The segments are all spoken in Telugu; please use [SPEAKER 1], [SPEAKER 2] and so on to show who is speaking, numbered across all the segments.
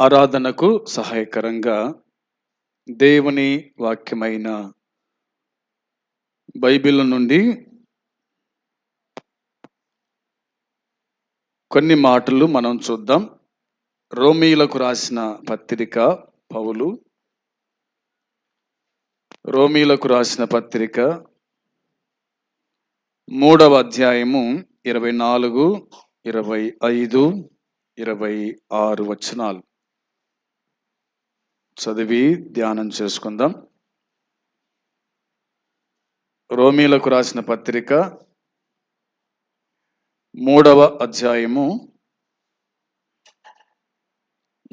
[SPEAKER 1] ఆరాధనకు సహాయకరంగా దేవుని వాక్యమైన బైబిల్ నుండి కొన్ని మాటలు మనం చూద్దాం. రోమీలకు రాసిన పత్రిక పౌలు. రోమీలకు రాసిన పత్రిక మూడవ అధ్యాయము ఇరవై నాలుగు ఇరవై ఐదు ఇరవై ఆరు వచనాలు. చదివి ధ్యానం చేసుకుందాం. రోమీలకు రాసిన పత్రిక మూడవ అధ్యాయము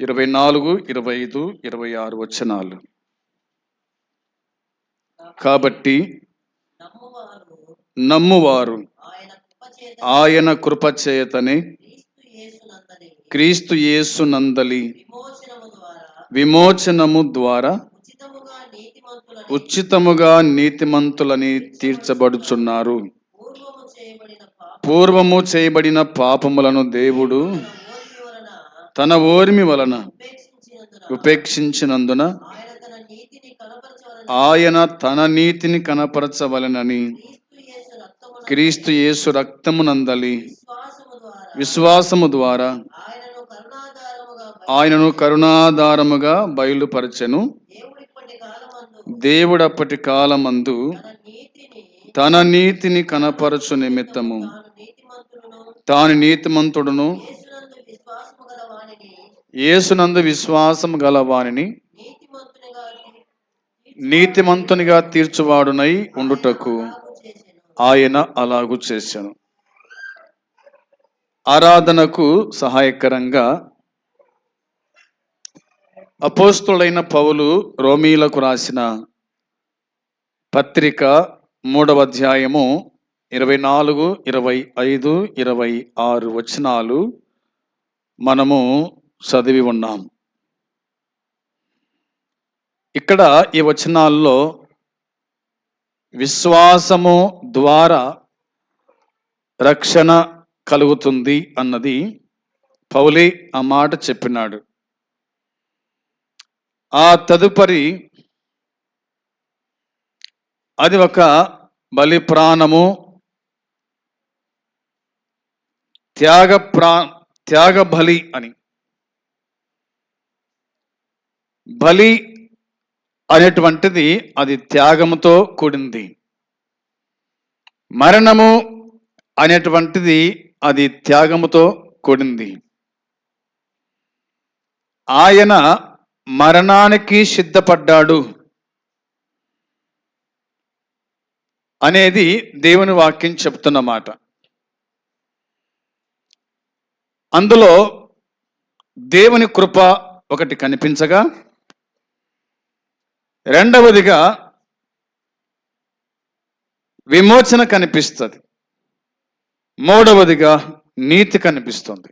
[SPEAKER 1] ఇరవై నాలుగు ఇరవై ఐదు ఇరవై ఆరు వచనాలు. కాబట్టి
[SPEAKER 2] నమ్మువారు ఆయన
[SPEAKER 1] కృపచేతనే
[SPEAKER 2] క్రీస్తు
[SPEAKER 1] యేసు నందలి
[SPEAKER 2] విమోచనము ద్వారా ఉచితముగా నీతిమంతులని
[SPEAKER 1] తీర్చబడుచున్నారు.
[SPEAKER 2] పూర్వము చేయబడిన
[SPEAKER 1] పాపములను దేవుడు తన ఓర్మి వలన
[SPEAKER 2] ఉపేక్షించినందున ఆయన తన నీతిని
[SPEAKER 1] కనపరచవలనని
[SPEAKER 2] క్రీస్తు యేసు
[SPEAKER 1] రక్తమునందలి
[SPEAKER 2] విశ్వాసము ద్వారా ఆయనను కరుణాధారముగా
[SPEAKER 1] బయలుపరచెను.
[SPEAKER 2] దేవుడప్పటి కాలమందు తన నీతిని
[SPEAKER 1] తన నీతిని కనపరచు నిమిత్తము.
[SPEAKER 2] తాను
[SPEAKER 1] నీతిమంతుడును.
[SPEAKER 2] యేసునందు విశ్వాసం గల వానిని నీతిమంతునిగా
[SPEAKER 1] తీర్చువాడునై ఉండుటకు ఆయన అలాగు చేశాను ఆరాధనకు సహాయకరంగా అపోస్తుడైన పౌలు రోమీలకు రాసిన పత్రిక మూడవ అధ్యాయము ఇరవై నాలుగు ఇరవై ఐదు ఇరవై ఆరు వచనాలు మనము చదివి ఉన్నాం. ఇక్కడ ఈ వచనాల్లో విశ్వాసము ద్వారా రక్షణ కలుగుతుంది అన్నది పౌలి ఆ మాట చెప్పినాడు. ఆ తదుపరి అది ఒక బలి ప్రాణము త్యాగ ప్రా త్యాగ బలి అని. బలి అనేటువంటిది అది త్యాగముతో కూడింది. మరణము అనేటువంటిది అది త్యాగముతో కూడింది. ఆయన మరణానికి సిద్ధపడ్డాడు అనేది దేవుని వాక్యం చెప్తున్నమాట అందులో దేవుని కృప ఒకటి కనిపించగా రెండవదిగా విమోచన కనిపిస్తుంది. మూడవదిగా నీతి కనిపిస్తుంది.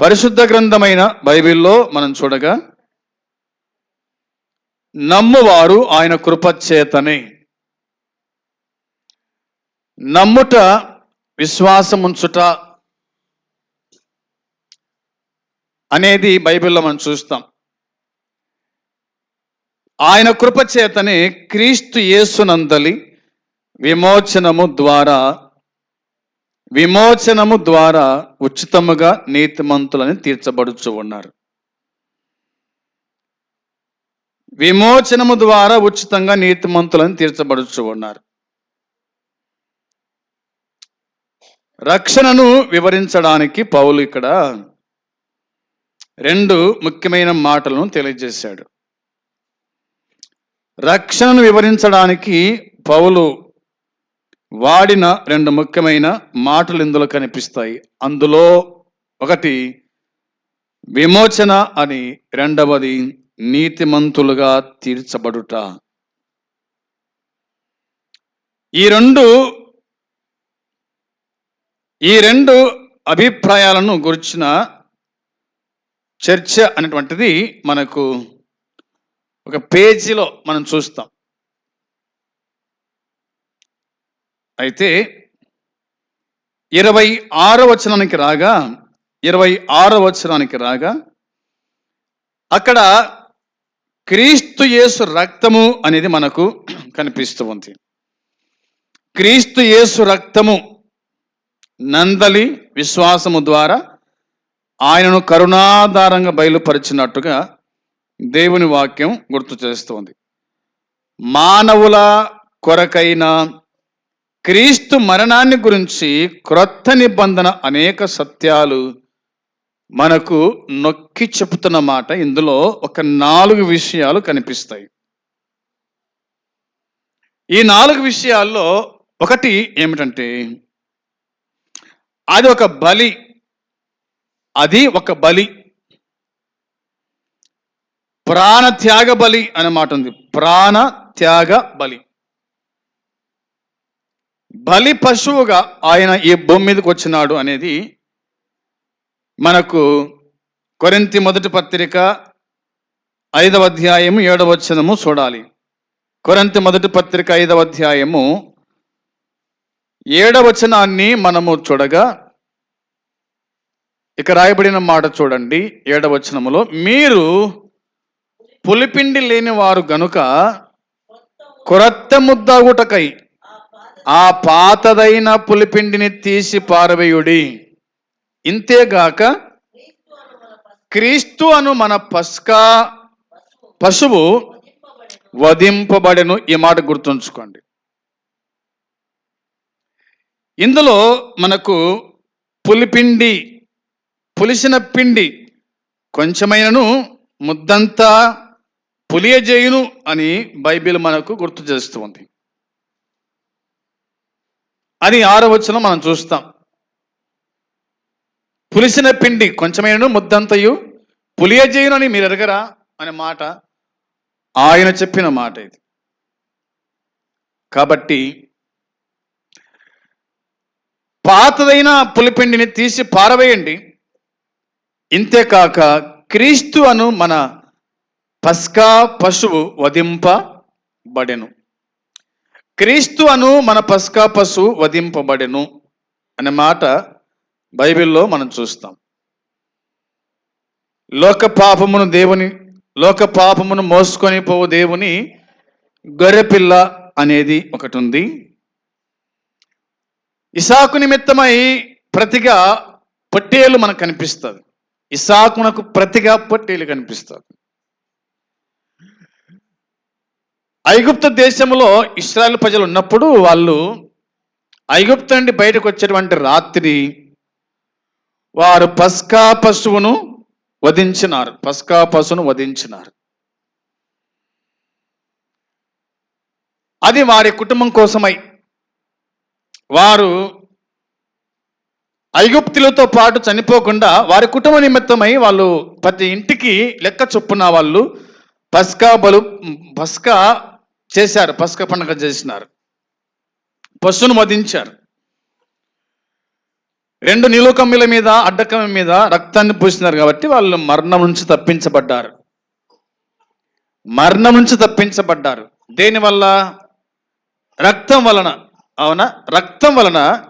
[SPEAKER 1] పరిశుద్ధ గ్రంథమైన బైబిల్లో మనం చూడగా నమ్మువారు ఆయన కృపచేతనే. నమ్ముట విశ్వాసముంచుట అనేది బైబిల్లో మనం చూస్తాం. ఆయన కృపచేతనే క్రీస్తు యేసునందలి విమోచనము ద్వారా విమోచనము ద్వారా ఉచితముగా నీతిమంతులని తీర్చబడుచు ఉన్నారు. విమోచనము ద్వారా ఉచితంగా నీతిమంతులను తీర్చబడుచు ఉన్నారు. రక్షణను వివరించడానికి పౌలు ఇక్కడ రెండు ముఖ్యమైన మాటలను తెలియజేశాడు. రక్షణను వివరించడానికి పౌలు వాడిన రెండు ముఖ్యమైన మాటలు ఇందులో కనిపిస్తాయి. అందులో ఒకటి విమోచన అని రెండవది నీతిమంతులుగా తీర్చబడుట. ఈ రెండు ఈ రెండు అభిప్రాయాలను గురించిన చర్చ అనేటువంటిది మనకు ఒక పేజీలో మనం చూస్తాం. అయితే ఇరవై ఆరో వచనానికి రాగా ఇరవై ఆరో వచనానికి రాగా అక్కడ క్రీస్తు యేసు రక్తము అనేది మనకు కనిపిస్తూ ఉంది. క్రీస్తు యేసు రక్తము నందలి విశ్వాసము ద్వారా ఆయనను కరుణాధారంగా బయలుపరిచినట్టుగా దేవుని వాక్యం గుర్తు చేస్తుంది మానవుల కొరకైన క్రీస్తు మరణాన్ని గురించి క్రొత్త నిబంధన అనేక సత్యాలు మనకు నొక్కి చెబుతున్న మాట. ఇందులో ఒక నాలుగు విషయాలు కనిపిస్తాయి. ఈ నాలుగు విషయాల్లో ఒకటి ఏమిటంటే అది ఒక బలి. అది ఒక బలి. ప్రాణ త్యాగ బలి అనే మాట ఉంది. ప్రాణ త్యాగ బలి. బలి పశువుగా ఆయన ఈ భూమి మీదకి వచ్చినాడు అనేది మనకు కొరింతి మొదటి పత్రిక ఐదవ అధ్యాయము ఏడవ వచనము చూడాలి. కొరంతి మొదటి పత్రిక ఐదవ అధ్యాయము ఏడవ వచనాన్ని మనము చూడగా ఇక రాయబడిన మాట చూడండి ఏడవ వచనములో మీరు పులిపిండి లేని వారు గనుక కొరత్త ముద్దాగుటకై
[SPEAKER 2] ఆ
[SPEAKER 1] పాతదైన పులిపిండిని తీసి పారవేయుడి. ఇంతేగాక
[SPEAKER 2] క్రీస్తు అను మన
[SPEAKER 1] పస్కా
[SPEAKER 2] పశువు వధింపబడెను
[SPEAKER 1] ఈ మాట గుర్తుంచుకోండి. ఇందులో మనకు పులిపిండి పులిసిన పిండి కొంచెమైనను ముద్దంతా పులియజేయును అని బైబిల్ మనకు గుర్తు చేస్తుంది. అది ఆరో మనం చూస్తాం. పులిసిన పిండి కొంచెమైనను ముద్దంతయు పులియజేయునని అని మీరు ఎరగరా అనే మాట ఆయన చెప్పిన మాట ఇది. కాబట్టి పాతదైన పులిపిండిని తీసి పారవేయండి. ఇంతేకాక క్రీస్తు అను మన పస్కా పశువు వధింపబడెను. క్రీస్తు అను మన పస్కా పశువు వధింపబడెను అనే మాట బైబిల్లో మనం చూస్తాం. లోక పాపమును దేవుని లోక పాపమును మోసుకొని పోవు దేవుని గొర్రెపిల్ల అనేది ఒకటి ఉంది ఇసాకు నిమిత్తమై ప్రతిగా పొట్టేలు మనకు కనిపిస్తుంది. ఇసాకునకు ప్రతిగా పొట్టేలు కనిపిస్తుంది. ఐగుప్తు దేశంలో ఇస్రాయల్ ప్రజలు ఉన్నప్పుడు వాళ్ళు ఐగుప్తు నుండి బయటకు వచ్చేటువంటి రాత్రి వారు పస్కా పశువును వధించినారు. పస్కా పశువును వధించినారు. అది వారి కుటుంబం కోసమై వారు ఐగుప్తులతో పాటు చనిపోకుండా వారి కుటుంబ నిమిత్తమై వాళ్ళు ప్రతి ఇంటికి లెక్క చొప్పున వాళ్ళు పస్కా బలు పస్కా చేశారు పసుక పండుగ చేసినారు. పశువును వధించారు. రెండు నిలుకమ్మిల మీద అడ్డకమ్మి మీద రక్తాన్ని పూసినారు కాబట్టి వాళ్ళు మరణం నుంచి తప్పించబడ్డారు. మరణం నుంచి తప్పించబడ్డారు. దేనివల్ల రక్తం వలన. అవునా? రక్తం వలన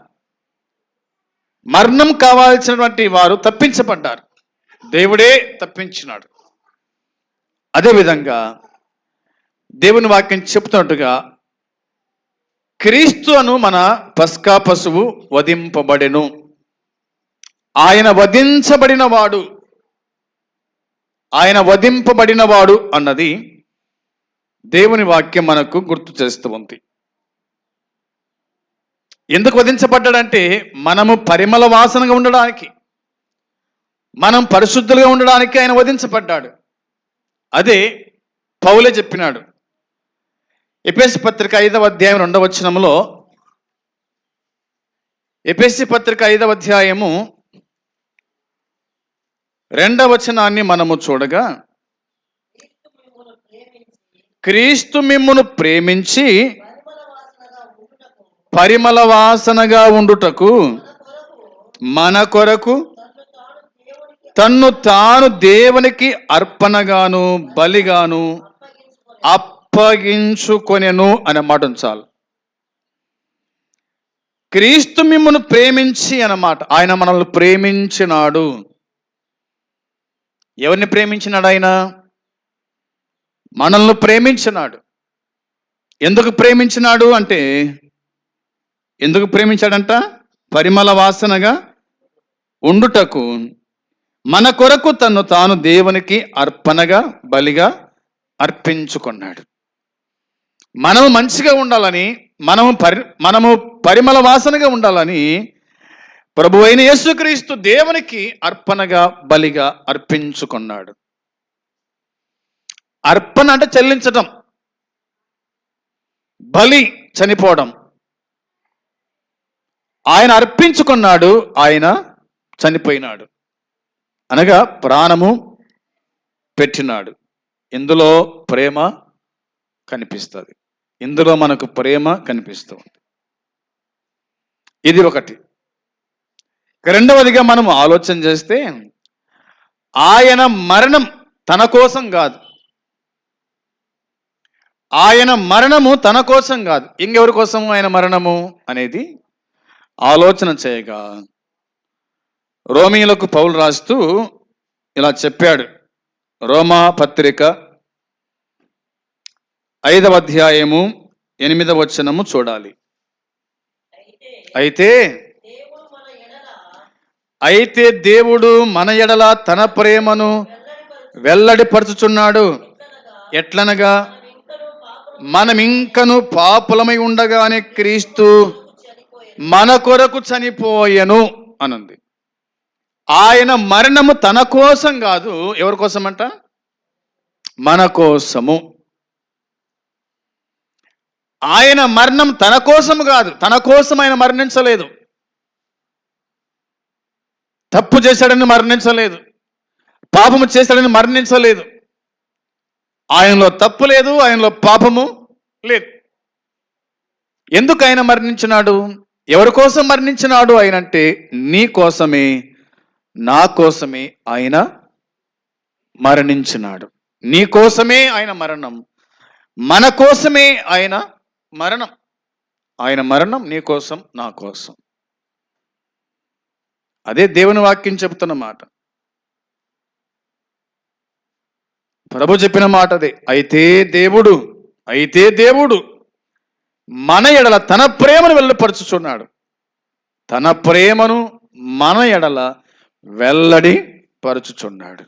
[SPEAKER 1] మరణం కావాల్సినటువంటి వారు తప్పించబడ్డారు. దేవుడే తప్పించినాడు. అదేవిధంగా దేవుని వాక్యం చెప్తున్నట్టుగా క్రీస్తు అను మన పస్కా పశువు వధింపబడెను. ఆయన వధించబడిన వాడు ఆయన వధింపబడిన వాడు అన్నది దేవుని వాక్యం మనకు గుర్తు చేస్తూ ఉంది. ఎందుకు వధించబడ్డాడంటే మనము పరిమళ వాసనగా ఉండడానికి మనం పరిశుద్ధులుగా ఉండడానికి ఆయన వధించబడ్డాడు. అదే పౌలే చెప్పినాడు ఎపిఎస్సి పత్రిక ఐదవ అధ్యాయం రెండవ వచనంలో ఎపిఎస్సి పత్రిక ఐదవ అధ్యాయము రెండవ వచనాన్ని మనము చూడగా
[SPEAKER 2] క్రీస్తు మిమ్మును ప్రేమించి పరిమళ వాసనగా ఉండుటకు మన కొరకు తన్ను తాను దేవునికి
[SPEAKER 1] అర్పణగాను బలిగాను
[SPEAKER 2] అప్పగించుకొని
[SPEAKER 1] అప్పగించుకొనెను అనే మాట చాలు. క్రీస్తు మిమ్మను ప్రేమించి అన్నమాట ఆయన మనల్ని ప్రేమించినాడు. ఎవరిని ప్రేమించినాడు ఆయన? మనల్ని ప్రేమించినాడు. ఎందుకు ప్రేమించినాడు అంటే ఎందుకు ప్రేమించాడంట? పరిమళ వాసనగా ఉండుటకు. మన కొరకు తను తాను దేవునికి అర్పణగా బలిగా అర్పించుకున్నాడు. మనము మంచిగా ఉండాలని మనము పరి మనము పరిమళ వాసనగా ఉండాలని ప్రభు అయిన యేసుక్రీస్తు దేవునికి అర్పణగా బలిగా అర్పించుకున్నాడు. అర్పణ అంటే చెల్లించటం బలి చనిపోవడం. ఆయన అర్పించుకున్నాడు ఆయన చనిపోయినాడు. అనగా ప్రాణము పెట్టినాడు. ఇందులో ప్రేమ కనిపిస్తుంది. ఇందులో మనకు ప్రేమ కనిపిస్తుంది ఇది ఒకటి. రెండవదిగా మనం ఆలోచన చేస్తే ఆయన మరణం తన కోసం కాదు. ఆయన మరణము తన కోసం కాదు. ఇంకెవరి కోసం ఆయన మరణము అనేది ఆలోచన చేయగా రోమిలకు పౌలు రాస్తూ ఇలా చెప్పాడు. రోమా పత్రిక ఐదవ అధ్యాయము ఎనిమిదవ వచనము చూడాలి.
[SPEAKER 2] అయితే
[SPEAKER 1] అయితే
[SPEAKER 2] దేవుడు మన ఎడల
[SPEAKER 1] తన ప్రేమను
[SPEAKER 2] వెల్లడిపరచుచున్నాడు
[SPEAKER 1] వెల్లడిపరుచుచున్నాడు.
[SPEAKER 2] ఎట్లనగా
[SPEAKER 1] మనమింకను పాపులమై ఉండగానే క్రీస్తు మన కొరకు చనిపోయెను అనంది. ఆయన మరణము తన కోసం కాదు ఎవరి కోసమంట? మన కోసము. ఆయన మరణం తన కోసము కాదు తన కోసం ఆయన మరణించలేదు. తప్పు చేశాడని మరణించలేదు. పాపము చేశాడని మరణించలేదు. ఆయనలో తప్పు లేదు ఆయనలో పాపము లేదు. ఎందుకు ఆయన మరణించినాడు? ఎవరి కోసం మరణించినాడు ఆయన అంటే నీ కోసమే నా కోసమే ఆయన మరణించినాడు. నీ కోసమే ఆయన మరణం. మన కోసమే ఆయన మరణం. ఆయన మరణం నీ కోసం నా కోసం. అదే దేవుని వాక్యం చెబుతున్న మాట. ప్రభు చెప్పిన మాట అదే అయితే దేవుడు అయితే దేవుడు మన ఎడల తన ప్రేమను వెళ్ళపరచుచున్నాడు తన ప్రేమను మన ఎడల వెల్లడి పరచుచున్నాడు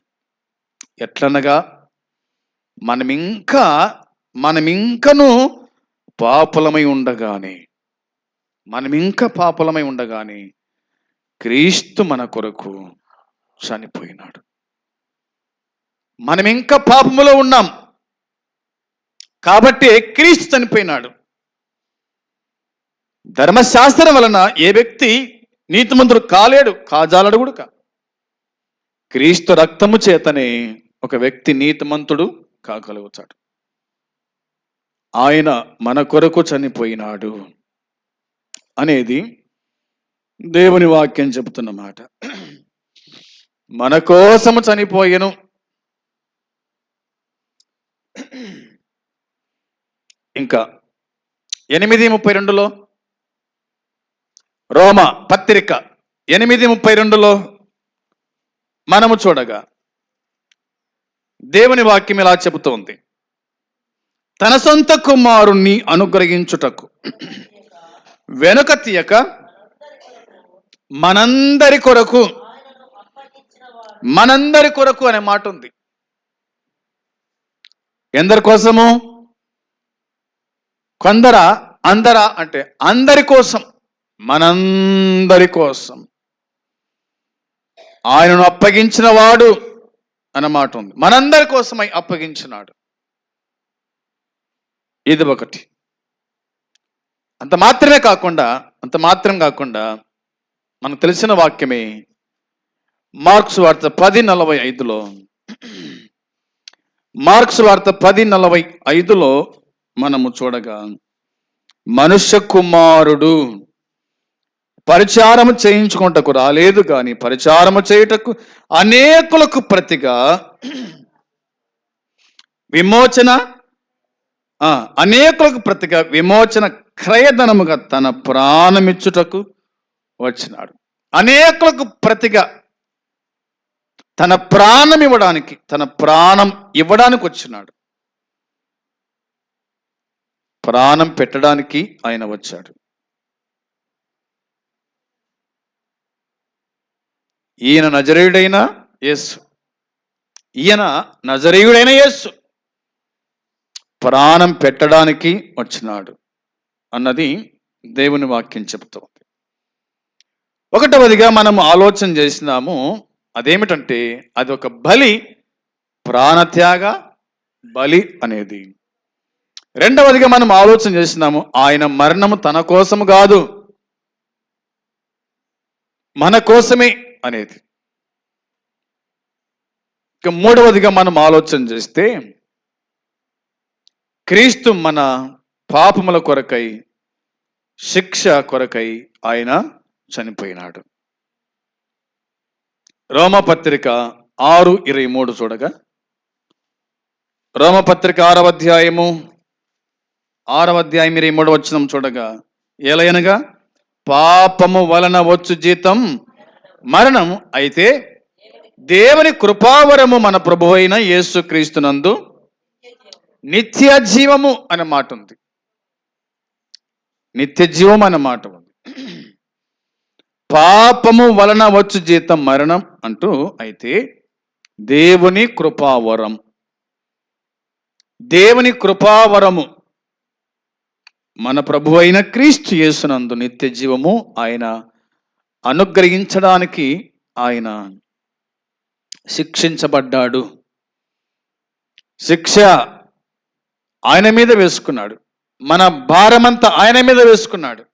[SPEAKER 1] ఎట్లనగా మనమింకా మనమింకను ఇంకను పాపులమై ఉండగానే మనం ఇంకా పాపులమై ఉండగానే క్రీస్తు మన కొరకు చనిపోయినాడు. మనం ఇంకా పాపములో ఉన్నాం. కాబట్టి క్రీస్తు చనిపోయినాడు. ధర్మశాస్త్రం వలన ఏ వ్యక్తి నీతిమంతుడు కాలేడు కాజాలడు కూడా క్రీస్తు రక్తము చేతనే ఒక వ్యక్తి నీతిమంతుడు కాగలుగుతాడు. ఆయన మన కొరకు చనిపోయినాడు అనేది దేవుని వాక్యం చెబుతున్న మాట. మన కోసము చనిపోయెను. ఇంకా ఎనిమిది ముప్పై రెండులో రోమ పత్రిక ఎనిమిది ముప్పై రెండులో మనము చూడగా దేవుని వాక్యం ఇలా చెబుతోంది. తన సొంత కుమారుణ్ణి అనుగ్రహించుటకు. వెనుక తీయక మనందరి కొరకు మనందరి కొరకు అనే మాట ఉంది. ఎందరి కోసము? కొందర అందరా అంటే అందరి కోసం మనందరి కోసం. ఆయనను అప్పగించిన వాడు అన్నమాట ఉంది. మనందరి కోసమై అప్పగించినాడు. ఇది ఒకటి. అంత మాత్రమే కాకుండా అంత మాత్రం కాకుండా మనకు తెలిసిన వాక్యమే మార్క్స్ వార్త పది నలభై ఐదులో. మార్క్స్ వార్త పది నలభై ఐదులో మనము చూడగా మనుష్య కుమారుడు పరిచారము చేయించుకుంటకు రాలేదు కానీ పరిచారము చేయుటకు అనేకులకు ప్రతిగా విమోచన అనేకులకు ప్రతిగా విమోచన క్రయధనముగా తన ప్రాణమిచ్చుటకు వచ్చినాడు. అనేకులకు ప్రతిగా తన ప్రాణం ఇవ్వడానికి తన ప్రాణం ఇవ్వడానికి వచ్చినాడు. ప్రాణం పెట్టడానికి ఆయన వచ్చాడు. ఈయన నజరేయుడైన యేసు. ఈయన నజరేయుడైన యేసు. ప్రాణం పెట్టడానికి వచ్చినాడు అన్నది దేవుని వాక్యం చెబుతోంది. ఒకటవదిగా మనం ఆలోచన చేసినాము అదేమిటంటే అది ఒక బలి ప్రాణత్యాగ బలి అనేది. రెండవదిగా మనం ఆలోచన చేసినాము ఆయన మరణము తన కోసము కాదు మన కోసమే అనేది. ఇక మూడవదిగా మనం ఆలోచన చేస్తే క్రీస్తు మన పాపముల కొరకై శిక్ష కొరకై ఆయన చనిపోయినాడు. రోమపత్రిక ఆరు ఇరవై మూడు చూడగా రోమపత్రిక ఆరవ అధ్యాయము ఆరవ అధ్యాయం ఇరవై మూడు వచ్చిన చూడగా ఏలయనగా పాపము వలన వచ్చు జీతం మరణం అయితే దేవుని కృపావరము మన ప్రభు అయిన యేసుక్రీస్తునందు నిత్య జీవము అనే మాట ఉంది. నిత్య జీవం అనే మాట ఉంది. పాపము వలన వచ్చు జీతం మరణం అంటూ అయితే దేవుని కృపావరం. దేవుని కృపావరము మన ప్రభు అయిన క్రీస్తు యేసునందు నిత్య జీవము ఆయన అనుగ్రహించడానికి ఆయన శిక్షించబడ్డాడు. శిక్ష ఆయన మీద వేసుకున్నాడు. మన భారమంతా ఆయన మీద వేసుకున్నాడు.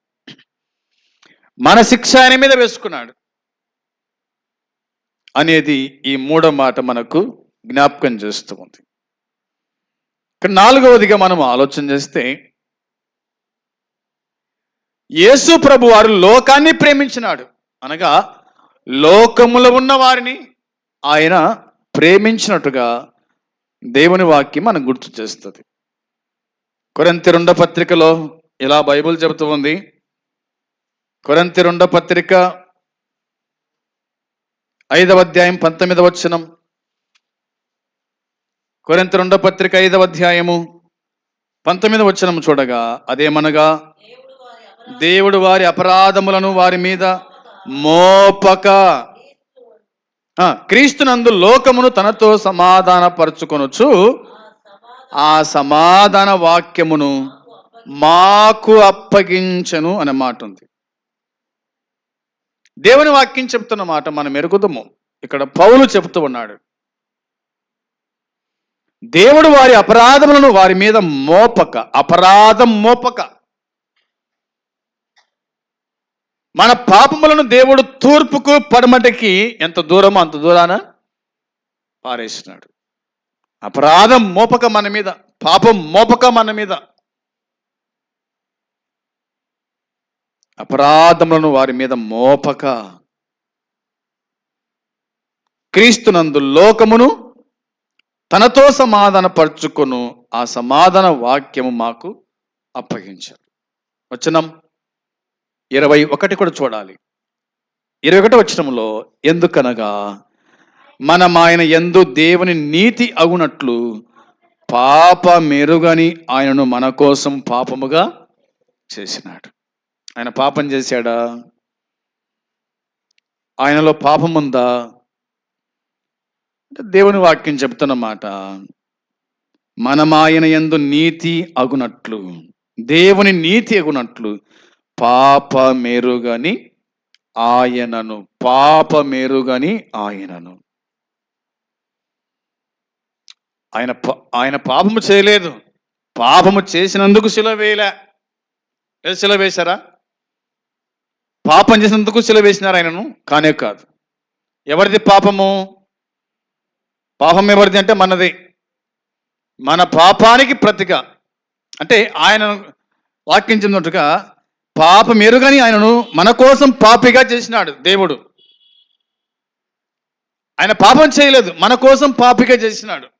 [SPEAKER 1] మన శిక్ష ఆయన మీద వేసుకున్నాడు. అనేది ఈ మూడో మాట మనకు జ్ఞాపకం చేస్తూ ఉంది. నాలుగవదిగా మనం ఆలోచన చేస్తే యేసు ప్రభు వారు లోకాన్ని ప్రేమించినాడు. అనగా లోకములో ఉన్న వారిని ఆయన ప్రేమించినట్టుగా దేవుని వాక్యం మనం గుర్తు చేస్తుంది. కొరంతి రెండో పత్రికలో ఇలా బైబిల్ చెబుతూ ఉంది. కొరంతి రెండో పత్రిక ఐదవ అధ్యాయం పంతొమ్మిదవ వచనం. కొరింత రెండో పత్రిక ఐదవ అధ్యాయము పంతొమ్మిదవ వచనం చూడగా అదేమనగా
[SPEAKER 2] దేవుడు వారి
[SPEAKER 1] అపరాధములను వారి మీద మోపక. క్రీస్తునందు లోకమును తనతో సమాధానపరచుకొనొచ్చు
[SPEAKER 2] ఆ
[SPEAKER 1] సమాధాన వాక్యమును మాకు అప్పగించను అనే మాట ఉంది. దేవుని వాక్యం చెప్తున్న మాట మనం ఎరుగుదము. ఇక్కడ పౌలు చెప్తూ ఉన్నాడు. దేవుడు వారి అపరాధములను వారి మీద మోపక అపరాధం మోపక. మన పాపములను దేవుడు తూర్పుకు పడమటికి ఎంత దూరమో అంత దూరాన పారేసినాడు. అపరాధం మోపక మన మీద పాపం మోపక మన మీద. అపరాధములను వారి మీద మోపక. క్రీస్తునందు లోకమును తనతో సమాధాన పరుచుకొను ఆ సమాధాన వాక్యము మాకు అప్పగించారు. వచనం ఇరవై ఒకటి కూడా చూడాలి. ఇరవై ఒకటి వచ్చినంలో ఎందుకనగా మనం ఆయన ఎందు దేవుని నీతి అగునట్లు పాప మెరుగని ఆయనను మన కోసం పాపముగా చేసినాడు. ఆయన పాపం చేశాడా? ఆయనలో పాపం ఉందా అంటే దేవుని వాక్యం చెప్తున్నమాట మనం ఆయన ఎందు నీతి అగునట్లు దేవుని నీతి అగునట్లు పాప మెరుగని ఆయనను పాప మెరుగని ఆయనను. ఆయన ఆయన పాపము చేయలేదు. పాపము చేసినందుకు శిల వేయలే. శిల వేశారా? పాపం చేసినందుకు శిల వేసినారు ఆయనను? కానే కాదు. ఎవరిది పాపము? పాపం ఎవరిది అంటే మనది. మన పాపానికి ప్రతిక. అంటే ఆయన వాక్యించినట్టుగా పాపం ఎరుగని ఆయనను మన కోసం పాపిగా చేసినాడు దేవుడు. ఆయన పాపం చేయలేదు. మన కోసం పాపిగా చేసినాడు.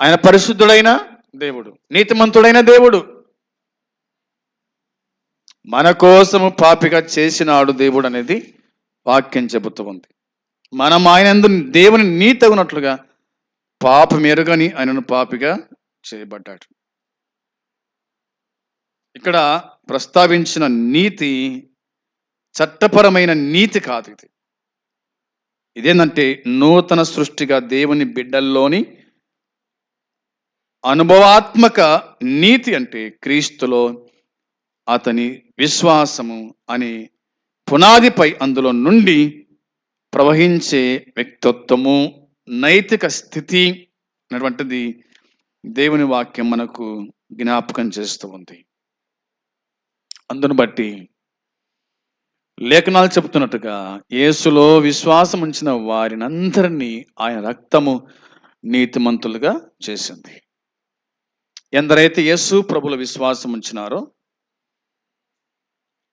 [SPEAKER 1] ఆయన పరిశుద్ధుడైన దేవుడు నీతిమంతుడైన దేవుడు. మన కోసము పాపిగా చేసినాడు దేవుడు అనేది వాక్యం చెబుతూ ఉంది. మనం ఆయన దేవుని దేవుని నీతగునట్లుగా పాపం మెరుగని ఆయనను పాపిగా చేయబడ్డాడు. ఇక్కడ ప్రస్తావించిన నీతి చట్టపరమైన నీతి కాదు ఇది. ఇదేంటంటే నూతన సృష్టిగా దేవుని బిడ్డల్లోని అనుభవాత్మక నీతి అంటే క్రీస్తులో అతని విశ్వాసము అనే పునాదిపై అందులో నుండి ప్రవహించే వ్యక్తిత్వము నైతిక స్థితి అనేటువంటిది దేవుని వాక్యం మనకు జ్ఞాపకం చేస్తూ ఉంది. అందును బట్టి లేఖనాలు చెబుతున్నట్టుగా యేసులో విశ్వాసం ఉంచిన వారినందరినీ ఆయన రక్తము నీతిమంతులుగా చేసింది. ఎందరైతే యేసు ప్రభుల విశ్వాసం ఉంచినారో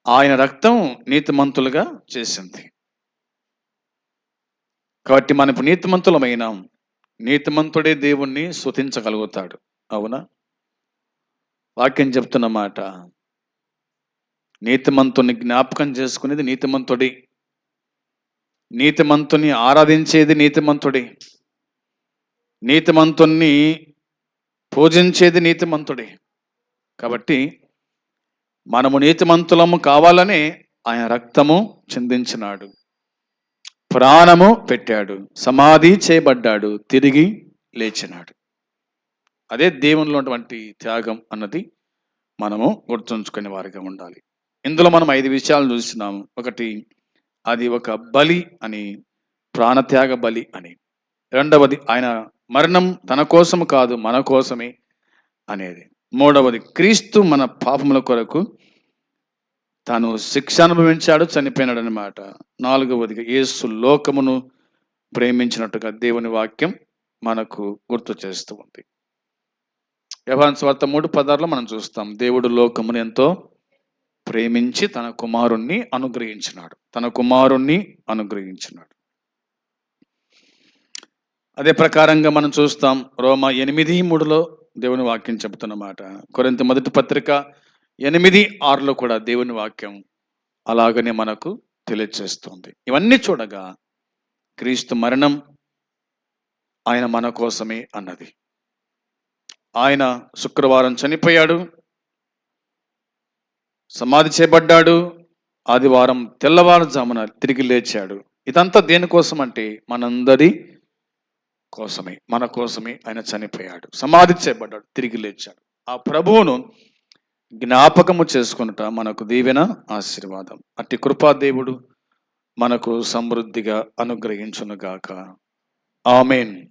[SPEAKER 1] ఆయన రక్తం నీతిమంతులుగా చేసింది. కాబట్టి మనం ఇప్పుడు నీతిమంతులమైన. నీతిమంతుడే దేవుణ్ణి శుతించగలుగుతాడు అవునా? వాక్యం చెప్తున్న మాట నీతిమంతుని జ్ఞాపకం చేసుకునేది నీతిమంతుడి. నీతిమంతుని ఆరాధించేది నీతిమంతుడి. నీతిమంతుణ్ణి పూజించేది నీతిమంతుడే. కాబట్టి మనము నీతిమంతులము కావాలనే ఆయన రక్తము చిందించినాడు. ప్రాణము పెట్టాడు. సమాధి చేయబడ్డాడు. తిరిగి లేచినాడు. అదే దేవునిలో ఉన్నటువంటి త్యాగం అన్నది మనము గుర్తుంచుకునే వారిగా ఉండాలి. ఇందులో మనం ఐదు విషయాలు చూసినాము ఒకటి అది ఒక బలి అని ప్రాణత్యాగ బలి అని. రెండవది ఆయన మరణం తన కోసం కాదు మన కోసమే అనేది. మూడవది క్రీస్తు మన పాపముల కొరకు తాను శిక్ష అనుభవించాడు చనిపోయినాడు అనమాట నాలుగవదిగా యేసు లోకమును ప్రేమించినట్టుగా దేవుని వాక్యం మనకు గుర్తు చేస్తూ ఉంది. యవాన్ స్వార్థ మూడు పదార్లు మనం చూస్తాం. దేవుడు లోకమును ఎంతో ప్రేమించి తన కుమారుణ్ణి అనుగ్రహించినాడు. తన కుమారుణ్ణి అనుగ్రహించినాడు. అదే ప్రకారంగా మనం చూస్తాం రోమ ఎనిమిది మూడులో దేవుని వాక్యం చెబుతున్నమాట. కొరింత మొదటి పత్రిక ఎనిమిది ఆరులో కూడా దేవుని వాక్యం అలాగనే మనకు తెలియచేస్తుంది. ఇవన్నీ చూడగా క్రీస్తు మరణం ఆయన మన కోసమే అన్నది. ఆయన శుక్రవారం చనిపోయాడు సమాధి చేపడ్డాడు ఆదివారం తెల్లవారుజామున తిరిగి లేచాడు. ఇదంతా దేనికోసం అంటే మనందరి కోసమే మన కోసమే ఆయన చనిపోయాడు. సమాధి చేయబడ్డాడు తిరిగి లేచాడు. ఆ ప్రభువును జ్ఞాపకము చేసుకునుట మనకు దీవెన ఆశీర్వాదం. అట్టి కృపాదేవుడు మనకు సమృద్ధిగా అనుగ్రహించునుగాక. ఆమెన్.